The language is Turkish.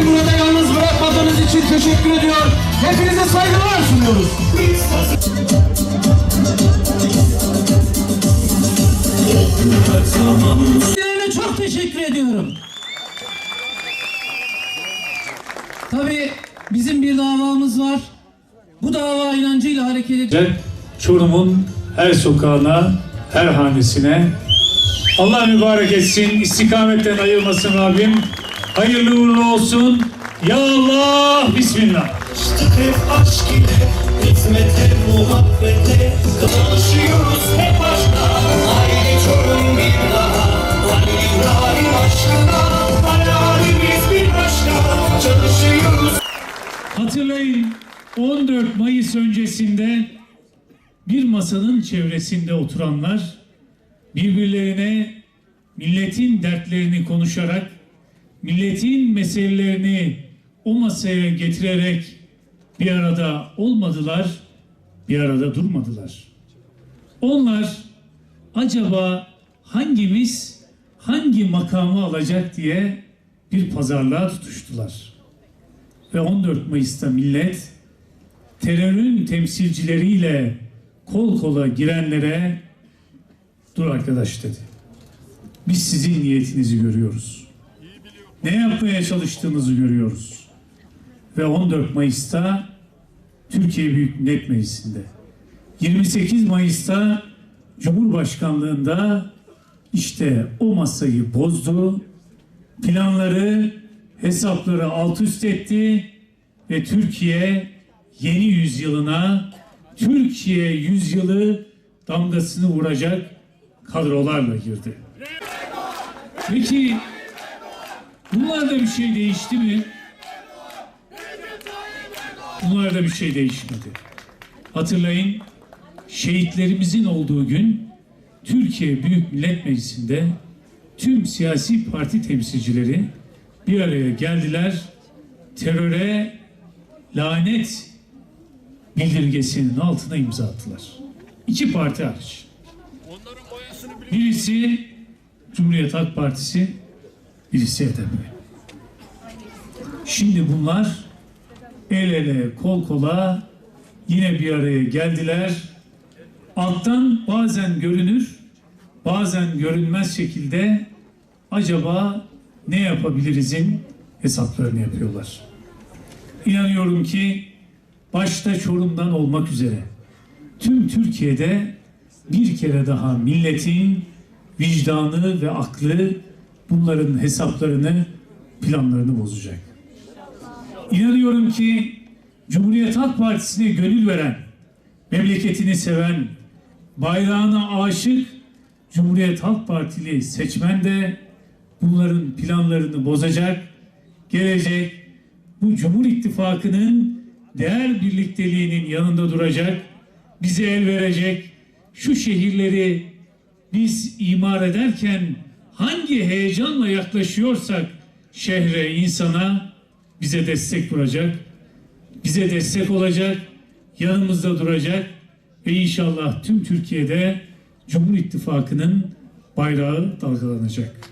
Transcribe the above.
Beni burada yalnız bırakmadığınız için teşekkür ediyor. Hepinize saygılar sunuyoruz. Kendilerine çok teşekkür ediyorum. Tabii bizim bir davamız var. Bu dava inancıyla hareket ediyor. Çorum'un her sokağına, her hanesine Allah mübarek etsin, istikametten ayırmasın Rabbim. Hayırlı uğurlu olsun. Ya Allah, Bismillah. hep aşk ile Hizmete, muhabbete Çalışıyoruz hep aşkla Haydi çorum bir daha Ali İbrahim aşkına Hayalimiz bir başka Çalışıyoruz Hatırlayın 14 Mayıs öncesinde bir masanın çevresinde oturanlar birbirlerine milletin dertlerini konuşarak, milletin meselelerini o masaya getirerek bir arada olmadılar, bir arada durmadılar. Onlar acaba hangimiz hangi makamı alacak diye bir pazarlığa tutuştular. Ve 14 Mayıs'ta millet terörün temsilcileriyle kol kola girenlere dur arkadaş dedi. Biz sizin niyetinizi görüyoruz. Ne yapmaya çalıştığınızı görüyoruz. Ve 14 Mayıs'ta Türkiye Büyük Millet Meclisi'nde 28 Mayıs'ta Cumhurbaşkanlığında işte o masayı bozdu. Planları, hesapları alt üst etti ve Türkiye yeni yüzyılına Türkiye yüzyılı damgasını vuracak kadrolarla girdi. Peki bunlarda bir şey değişti mi? Bunlarda bir şey değişmedi. Hatırlayın şehitlerimizin olduğu gün Türkiye Büyük Millet Meclisi'nde tüm siyasi parti temsilcileri bir araya geldiler. Teröre lanet bildirgesinin altına imza attılar. İki parti hariç. Birisi Cumhuriyet Halk Partisi, birisi HDP. Şimdi bunlar el ele kol kola yine bir araya geldiler. Alttan bazen görünür, bazen görünmez şekilde acaba ne yapabilirizin hesaplarını yapıyorlar. İnanıyorum ki başta Çorum'dan olmak üzere tüm Türkiye'de bir kere daha milletin vicdanı ve aklı bunların hesaplarını, planlarını bozacak. İnanıyorum ki Cumhuriyet Halk Partisi'ne gönül veren, memleketini seven, bayrağına aşık Cumhuriyet Halk Partili seçmen de bunların planlarını bozacak, gelecek bu Cumhur İttifakı'nın değer birlikteliğinin yanında duracak, bize el verecek, şu şehirleri biz imar ederken hangi heyecanla yaklaşıyorsak şehre, insana bize destek duracak, bize destek olacak, yanımızda duracak ve inşallah tüm Türkiye'de Cumhur İttifakı'nın bayrağı dalgalanacak.